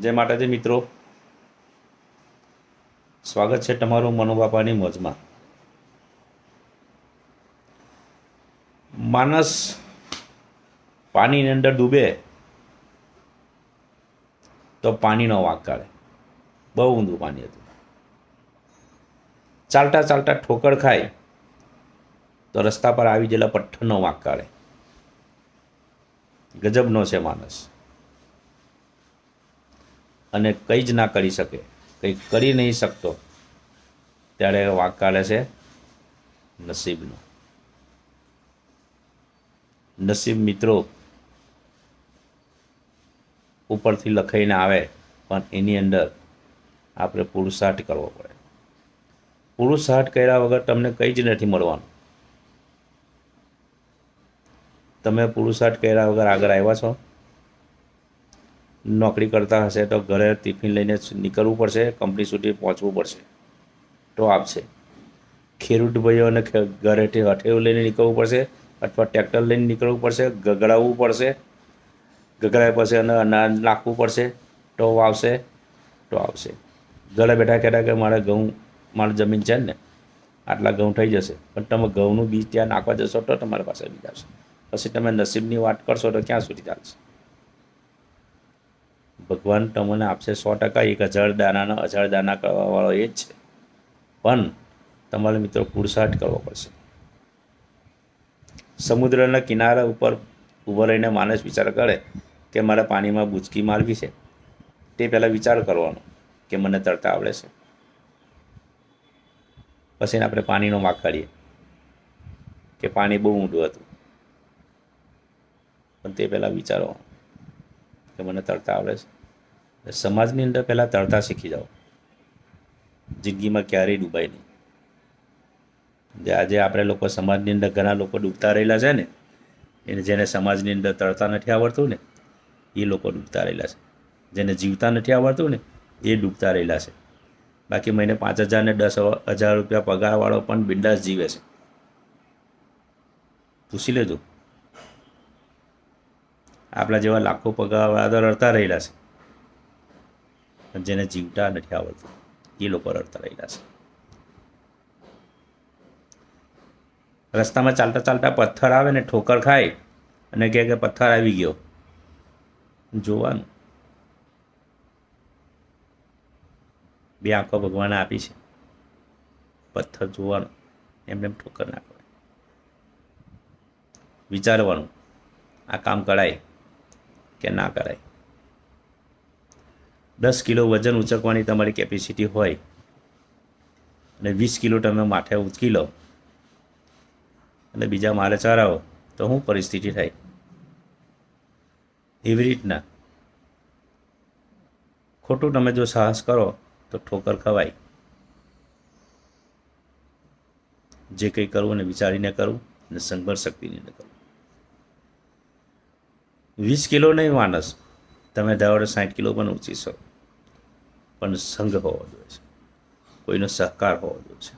જય માતાજી મિત્રો. સ્વાગત છે તમારું મનોબાપાની મોજમાં. માણસ પાણીની અંદર ડૂબે તો પાણીનો વાંક કાઢે. બહુ ઊંધું પાણી હતું. ચાલતા ચાલતા ઠોકર ખાય તો રસ્તા પર આવી ગયેલા પઠ્ઠરનો વાંક કાઢે. ગજબનો છે માણસ. અને કંઈ જ ના કરી શકે, કંઈ કરી નહીં શકતો. ત્યારે વાંક કાઢે છે નસીબનો. નસીબ મિત્રો ઉપરથી લખાઈને આવે, પણ એની અંદર આપણે પુરુષાર્થ કરવો પડે. પુરુષાર્થ કર્યા વગર તમને કંઈ જ નથી મળવાનું. તમે પુરુષાર્થ કર્યા વગર આગળ આવ્યા છો? નોકરી કરતા હશે તો ઘરે ટિફિન લઈને નીકળવું પડશે કંપની સુધી પહોંચવું પડશે. તો આપશે ખેડૂત ભાઈઓને ઘરેથી હઠેવું લઈને નીકળવું પડશે અથવા ટ્રેક્ટર લઈને નીકળવું પડશે, ગગડાવવું પડશે ગગડાવ્યા પછી અને અનાજ નાખવું પડશે. તો આવશે તો આવશે. ઘરે બેઠા કહેતા કે મારે ઘઉં, મારી જમીન છે ને, આટલા ઘઉં થઈ જશે. પણ તમે ઘઉંનું બીજ ત્યાં નાખવા જશો તો તમારી પાસે બીજ આવશે. પછી તમે નસીબની વાત કરશો તો ક્યાં સુધી ચાલશે? ભગવાન તમને આપશે સો ટકા, એક હજાર દાનાનો, હજાર દાના કરવાવાળો એ જ છે. પણ તમારે મિત્રો પુરુષાર્થ કરવો પડશે. સમુદ્રના કિનારા ઉપર ઊભો રહીને માણસ વિચાર કરે કે મારે પાણીમાં બુચકી મારવી છે. તે પહેલાં વિચાર કરવાનો કે મને તરતા આવડે છે. પછી આપણે પાણીનો માગ કાઢીએ કે પાણી બહુ ઊંડું હતું. પણ તે પહેલાં વિચારો કે મને તરતા આવડે છે. સમાજની અંદર પહેલાં તરતા શીખી જાઓ. જિંદગીમાં ક્યારેય ડૂબાય નહીં. જે આજે આપણે લોકો સમાજની અંદર ઘણા લોકો ડૂબતા રહેલા છે ને, એને જેને સમાજની અંદર તરતા નથી આવડતું ને, એ લોકો ડૂબતા રહેલા છે. જેને જીવતા નથી આવડતું ને, એ ડૂબતા રહેલા છે. બાકી મહિને પાંચ હજાર ને દસ હજાર રૂપિયા પગારવાળો પણ બિંદાસ જીવે છે. પૂછી લેજો. આપણા જેવા લાખો પગારવાળા તો રડતા રહેલા છે. જેને જીવતા નથી આવડતું એ લોકો રડતા રહેલા છે. રસ્તામાં ચાલતા ચાલતા પથ્થર આવે ને ઠોકર ખાય અને કહે કે પથ્થર આવી ગયો. જોવાનું. બે આંખો ભગવાને આપી છે. પથ્થર જોવાનો. એમને ઠોકર નાખવાય વિચારવાનું. આ કામ કરાય કે ના કરાય? દસ કિલો વજન ઉચકવાની તમારી કેપેસિટી હોય અને વીસ કિલો તમે માથે ઉચકી લો અને બીજા મારે ચરાવો તો શું પરિસ્થિતિ થાય? એવી રીતના. ખોટું તમે જો સાહસ કરો, તો ઠોકર ખવાય. જે કંઈ કરવું ને વિચારીને કરવું અને સંઘર્ષ શક્તિની કરવું. વીસ કિલો નહીં માણસ, તમે ધારો સાઠ કિલો પણ ઊંચી શકો પણ સંઘ હોવો જોઈએ છે. કોઈનો સહકાર હોવો જોઈએ છે.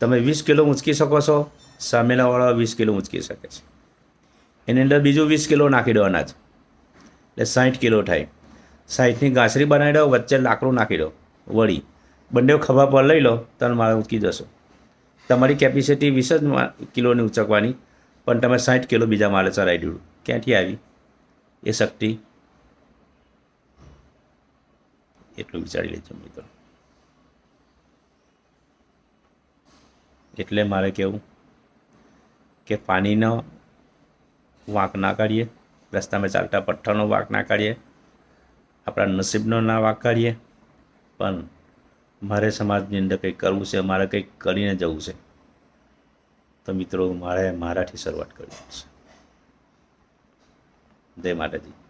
તમે વીસ કિલો ઊંચકી શકો છો સામેલાવાળા વીસ કિલો ઊંચકી શકે છે. એની અંદર બીજું વીસ કિલો નાખી દો અનાજ એટલે સાઠ કિલો થાય. સાઠની ગાંસરી બનાવી દો, વચ્ચે લાકડું નાખી દો, વળી. બંને ખભા પર લઈ લો તમે મારે ઊંચકી જશો. તમારી કેપેસિટી વીસ જ કિલોની ઉંચકવાની, પણ તમે સાઠ કિલો બીજા માલે ચડાવી દીધું. ક્યાંથી આવી? એ શક્તિ? એટલું વિચારી લેજો મિત્રો. એટલે મારે કહેવું કે પાણીનો વાંક ના કાઢીએ, રસ્તામાં ચાલતા પથ્થરનો વાંક ના કાઢીએ, આપણા નસીબનો ના વાંક કાઢીએ, પણ મારે સમાજની અંદર કંઈક કરવું છે, મારે કંઈક કરીને જવું છે, તો મિત્રો મારે મારાથી શરૂઆત કરવી પડશે. જય માતાજી.